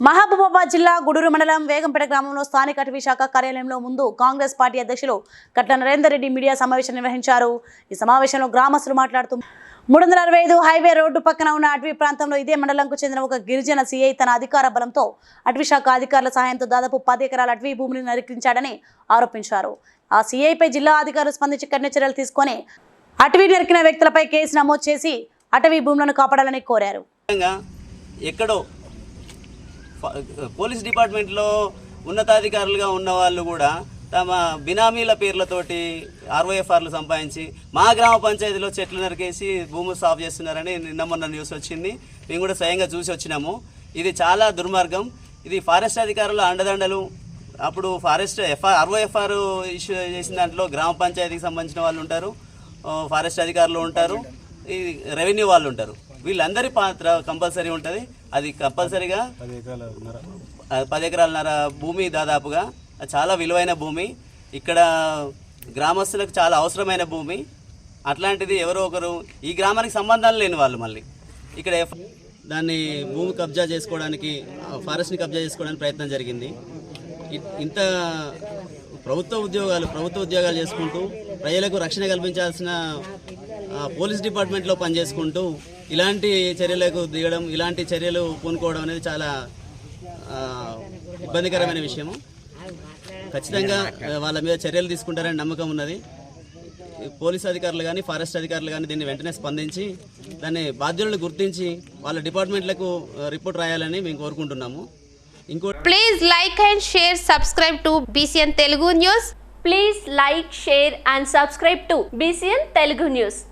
మహబూబాబాద్ జిల్లా గుడూరు మండలం వేగంపేట గ్రామంలో స్థానిక అటవీ శాఖ కార్యాలయంలో ముందు కాంగ్రెస్ పార్టీ అధ్యక్షులు కట్ల నరేందర్ రెడ్డి మీడియా సమావేశం నిర్వహించారు. ఈ సమావేశంలో గ్రామస్తులు మాట్లాడుతూ మూడు వందల అరవై ఐదు హైవే రోడ్డు పక్కన ఉన్న అటవీ ప్రాంతంలో ఇదే మండలంకు చెందిన ఒక గిరిజన సీఐ తన అధికార బలంతో అటవీ శాఖ అధికారుల సహాయంతో దాదాపు పది ఎకరాల అటవీ భూమిని నరికించాడని ఆరోపించారు. ఆ సీఐపై జిల్లా అధికారులు స్పందించి కఠిన చర్యలు తీసుకొని అటవీ నరికిన వ్యక్తులపై కేసు నమోదు చేసి అటవీ భూములను కాపాడాలని కోరారు. ఎక్కడో పోలీస్ డిపార్ట్మెంట్లో ఉన్నతాధికారులుగా ఉన్న వాళ్ళు కూడా తమ బినామీల పేర్లతోటి ఆర్ఓఎఫ్ఆర్లు సంపాదించి మా గ్రామ పంచాయతీలో చెట్లు నరికేసి భూములు సాఫ్ చేస్తున్నారని నిన్న మొన్న న్యూస్ వచ్చింది. మేము కూడా స్వయంగా చూసి వచ్చినాము. ఇది చాలా దుర్మార్గం. ఇది ఫారెస్ట్ అధికారుల అండదండలు. అప్పుడు ఫారెస్ట్ ఎఫ్ఆర్ ఆర్ఓఎఫ్ఆర్ ఇష్యూ చేసిన దాంట్లో గ్రామ పంచాయతీకి సంబంధించిన వాళ్ళు ఉంటారు. ఫారెస్ట్ అధికారులు ఉంటారు. ఈ రెవెన్యూ వాళ్ళు ఉంటారు. వీళ్ళందరి పాత్ర కంపల్సరీ ఉంటుంది. అది కంపల్సరీగా పది ఎకరాలన్నర భూమి దాదాపుగా. చాలా విలువైన భూమి. ఇక్కడ గ్రామస్తులకు చాలా అవసరమైన భూమి. అట్లాంటిది ఎవరో ఒకరు ఈ గ్రామానికి సంబంధాలు లేని వాళ్ళు మళ్ళీ. ఇక్కడ దాన్ని భూమి కబ్జా చేసుకోవడానికి ఫారెస్ట్ని కబ్జా చేసుకోవడానికి ప్రయత్నం జరిగింది. ఇంత ప్రభుత్వ ఉద్యోగాలు ప్రభుత్వ ఉద్యోగాలు చేసుకుంటూ ప్రజలకు రక్షణ కల్పించాల్సిన పోలీస్ డిపార్ట్మెంట్లో పనిచేసుకుంటూ ఇలాంటి చర్యలకు దిగడం ఇలాంటి చర్యలు పూనుకోవడం అనేది చాలా ఇబ్బందికరమైన విషయము. ఖచ్చితంగా వాళ్ళ మీద చర్యలు తీసుకుంటారని నమ్మకం ఉన్నది. పోలీస్ అధికారులు కానీ ఫారెస్ట్ అధికారులు కానీ దీన్ని వెంటనే స్పందించి దాన్ని బాధ్యులను గుర్తించి వాళ్ళ డిపార్ట్మెంట్లకు రిపోర్ట్ రాయాలని మేము కోరుకుంటున్నాము. ఇంకో please like and share subscribe to BCN Telugu news please like share and subscribe to BCN Telugu news